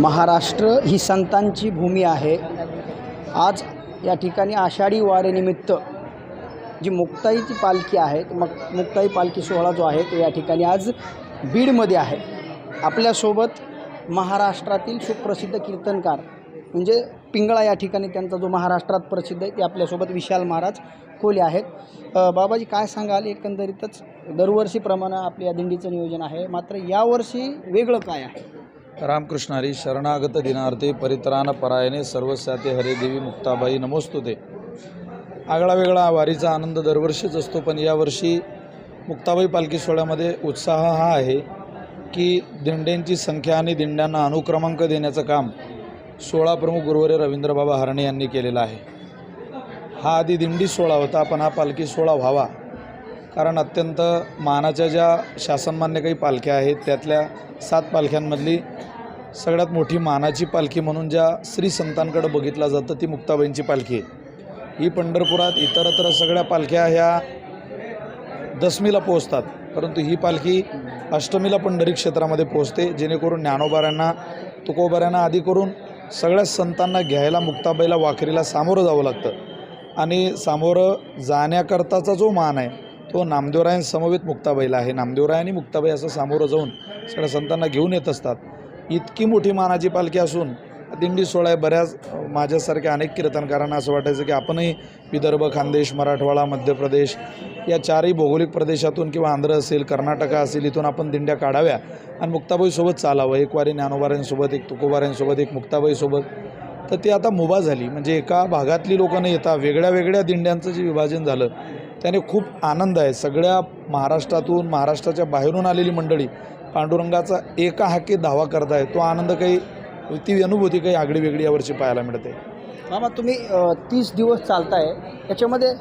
महाराष्ट्र ही संतांची भूमी आहे. आज या ठिकाणी आषाढी वारेनिमित्त जी मुक्ताईची पालखी आहे मग मुक्ताई पालखी सोहळा जो आहे तो या ठिकाणी आज बीडमध्ये आहे. आपल्यासोबत महाराष्ट्रातील सुप्रसिद्ध कीर्तनकार म्हणजे पिंगळा या ठिकाणी त्यांचा जो महाराष्ट्रात प्रसिद्ध आहे ते आपल्यासोबत विशाल महाराज कोले आहेत. बाबाजी काय सांगाल? एकंदरीतच दरवर्षीप्रमाणे आपल्या या दिंडीचं नियोजन आहे. मात्र यावर्षी वेगळं काय आहे? रामकृष्णारी शरणागत दिनार्थे परित्राण परायणे सर्वस्याते हरे देवी मुक्ताबाई नमोस्तुते. आगळा वेगळा वारीचा आनंद दरवर्षीच असतो पण यावर्षी मुक्ताबाई पालखी सोहळ्यामध्ये उत्साह हा आहे की दिंड्यांची संख्या आणि दिंड्यांना अनुक्रमांक देण्याचं काम सोळा प्रमुख गुरुवरे रवींद्रबाबा हरणे यांनी केलेलं आहे. हा आधी दिंडी सोहळा होता पण हा पालखी सोहळा व्हावा कारण अत्यंत मानाच्या ज्या शासनमान्य काही पालख्या आहेत त्यातल्या सात पालख्यांमधली सगळ्यात मोठी मानाची पालखी म्हणून ज्या श्री संतांकडे बघितलं जातं ती मुक्ताबाईंची पालखी आहे. ही पंढरपुरात इतरत्र सगळ्या पालख्या ह्या दशमीला पोहोचतात. परंतु ही पालखी अष्टमीला पंढरी क्षेत्रामध्ये पोहोचते. जेणेकरून ज्ञानोबाऱ्यांना तुकोबाऱ्यांना आधी करून सगळ्या संतांना घ्यायला मुक्ताबाईला वाखरीला सामोरं जावं लागतं. आणि सामोरं जाण्याकरताचा जो मान आहे तो नामदेवरायांसमवेत मुक्ताबाईला आहे. नामदेवराय आणि मुक्ताबाई असं सामोरं जाऊन सगळ्या संतांना घेऊन येत असतात. इतकी मोठी मानाची पालखी असून दिंडी सोहळा आहे. बऱ्याच माझ्यासारख्या अनेक कीर्तनकारांना असं वाटायचं की आपणही विदर्भ खानदेश मराठवाडा मध्य प्रदेश या चारही भौगोलिक प्रदेशातून किंवा आंध्र असेल कर्नाटका असेल इथून आपण दिंड्या काढाव्या आणि मुक्ताबाईसोबत चालावं. एक वारी ज्ञानोबाऱ्यांसोबत एक तुकोबाऱ्यांसोबत एक मुक्ताबाईसोबत. तर ती आता मुभा झाली. म्हणजे एका भागातली लोकांना येता वेगळ्या वेगळ्या दिंड्यांचं जे विभाजन झालं त्याने खूप आनंद आहे. सगळ्या महाराष्ट्रातून महाराष्ट्राच्या बाहेरून आलेली मंडळी पांडुरंगाचा एका हाके धावा करताय तो आनंद काही ती अनुभूती काही आगळी वेगळी यावर्षी पाहायला मिळते. मामा तुम्ही तीस दिवस चालताय. त्याच्यामध्ये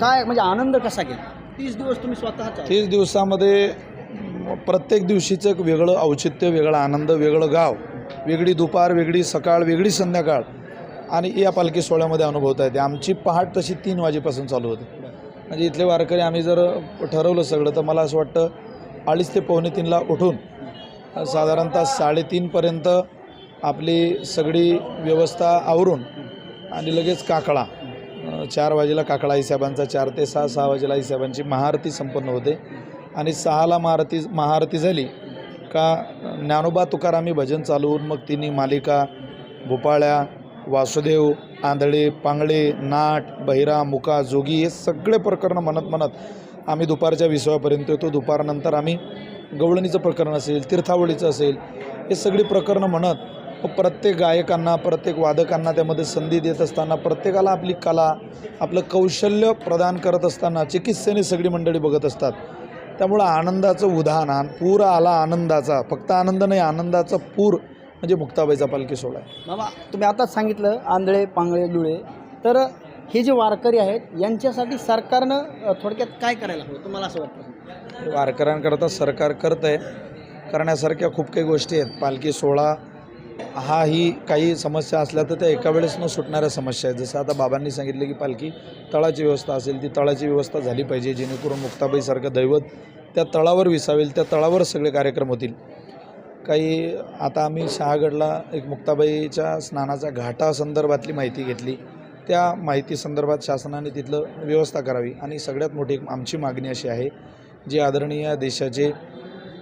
काय म्हणजे आनंद कसा घ्या तीस दिवस तुम्ही स्वतः. तीस दिवसामध्ये प्रत्येक दिवशीचं एक वेगळं औचित्य वेगळा आनंद वेगळं गाव वेगळी दुपार वेगळी सकाळ वेगळी संध्याकाळ आणि या पालखी सोहळ्यामध्ये अनुभवता येते. आमची पहाट तशी तीन वाजेपासून चालू होते. म्हणजे इथले वारकरी आम्ही जर ठरवलं सगळं तर मला असं वाटतं अडीच ते पावणे तीनला उठून साधारणतः साडेतीनपर्यंत आपली सगळी व्यवस्था आवरून आणि लगेच काकळा चार वाजेला काकळा आईसाहेबांचा चार ते सहा सहा वाजेला आईसाहेबांची महाआरती संपन्न होते. आणि सहाला महाआरती महाआरती झाली का ज्ञानोबा तुकारामी भजन चालवून मग तिन्ही मालिका भोपाळ्या वासुदेव आंधळे पांगळे नाट बहिरा मुका जोगी हे सगळे प्रकरणं म्हणत म्हणत आम्ही दुपारच्या विसवापर्यंत येतो. दुपारनंतर आम्ही गवळणीचं प्रकरण असेल तीर्थावळीचं असेल हे सगळी प्रकरणं म्हणत प्रत्येक गायकांना प्रत्येक वादकांना त्यामध्ये संधी देत असताना प्रत्येकाला आपली कला आपलं कौशल्य प्रदान करत असताना चिकित्सेने सगळी मंडळी बघत असतात. त्यामुळं आनंदाचं उदाहरण पूर आला आनंदाचा फक्त आनंद नाही आनंदाचा पूर म्हणजे मुक्ताबाईचा पालखी सोहळा आहे. मामा तुम्ही आताच सांगितलं आंधळे पांगळे लुळे. तर हे जे वारकरी आहेत यांच्यासाठी सरकारनं अ, थोडक्यात काय करायला हवं? तुम्हाला असं वाटतं? वारकऱ्यांकरता सरकार करत आहे करण्यासारख्या खूप काही गोष्टी आहेत. पालखी सोहळा हा ही काही समस्या असल्या तर त्या एका वेळेस न सुटणाऱ्या समस्या आहेत. जसं आता बाबांनी सांगितलं की पालखी तळाची व्यवस्था असेल ती तळाची व्यवस्था झाली पाहिजे जेणेकरून मुक्ताबाईसारखं दैवत त्या तळावर विसावेल त्या तळावर सगळे कार्यक्रम होतील. काही आता आम्ही शहागडला एक मुक्ताबाईच्या स्नानाच्या घाटासंदर्भातली माहिती घेतली. त्या माहिती संदर्भात शासनाने तिथलं व्यवस्था करावी आणि सगळ्यात मोठी एक आमची मागणी अशी आहे जे आदरणीय देशाचे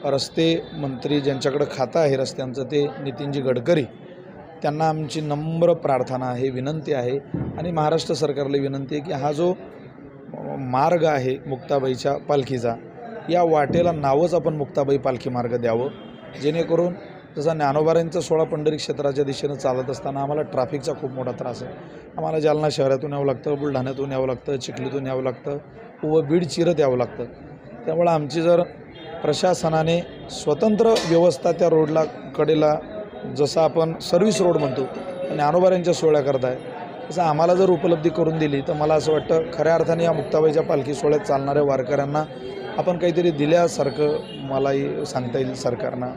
रस्ते मंत्री ज्यांच्याकडं खातं आहे रस्त्यांचं ते नितीनजी गडकरी. त्यांना आमची नम्र प्रार्थना आहे विनंती आहे आणि महाराष्ट्र सरकारला विनंती आहे की हा जो मार्ग आहे मुक्ताबाईच्या पालखीचा या वाटेला नावच आपण मुक्ताबाई पालखी मार्ग द्यावं. जेणेकरून जसा ज्ञानोबारांचा सोळा पंढरी क्षेत्राच्या दिशेनं चालत असताना आम्हाला ट्रॅफिकचा खूप मोठा त्रास आहे. आम्हाला जालना शहरातून यावं लागतं बुलढाण्यातून यावं लागतं चिखलीतून यावं लागतं व बीड चिरत यावं लागतं. त्यामुळं आमची जर प्रशासनाने स्वतंत्र व्यवस्था त्या रोडला कडेला जसं आपण सर्व्हिस रोड म्हणतो ज्ञानोबाऱ्यांच्या सोहळ्या करताय तसं आम्हाला जर उपलब्धी करून दिली तर मला असं वाटतं खऱ्या अर्थाने या मुक्ताबाईच्या पालखी सोहळ्यात चालणाऱ्या वारकऱ्यांना आपण काहीतरी दिल्यासारखं मलाही सांगता येईल सरकारनं.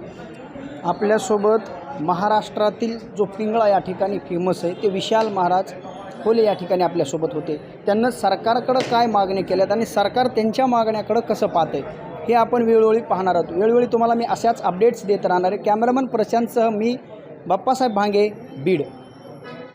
आपल्यासोबत महाराष्ट्रातील जो पिंगळा या ठिकाणी फेमस आहे ते विशाल महाराज खोले या ठिकाणी आपल्यासोबत होते. त्यांना सरकारकडं काय मागण्या केल्यात आणि सरकार त्यांच्या मागण्याकडं कसं पाहतं आहे हे आपण वेळोवेळी पाहणार आहोत. वेळोवेळी तुम्हाला मी अशाच अपडेट्स देत राहणार आहे. कॅमेरामन प्रशांतसह मी बाप्पासाहेब भांगे बीड.